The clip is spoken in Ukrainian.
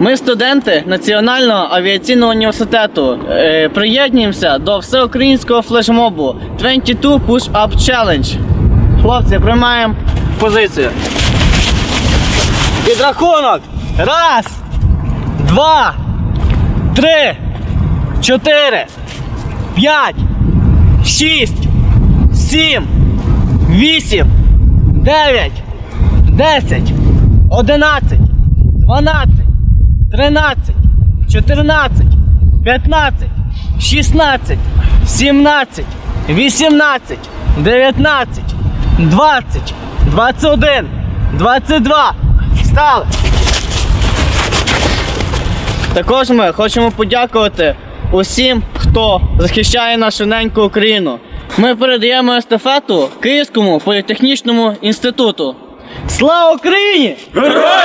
Ми студенти Національного авіаційного університету. Е, приєднуємося до всеукраїнського флешмобу 22 Push Up Challenge. Хлопці, приймаємо позицію. Підрахунок. Раз, два, три, чотири, п'ять, шість, сім, вісім, дев'ять, десять, одинадцять, дванадцять, тринадцять, чотирнадцять, п'ятнадцять, шістнадцять, сімнадцять, вісімнадцять, дев'ятнадцять, двадцять, двадцять один, двадцять. Стали! Також ми хочемо подякувати усім, хто захищає нашу неньку Україну. Ми передаємо естафету Київському політехнічному інституту. Слава Україні! Героям!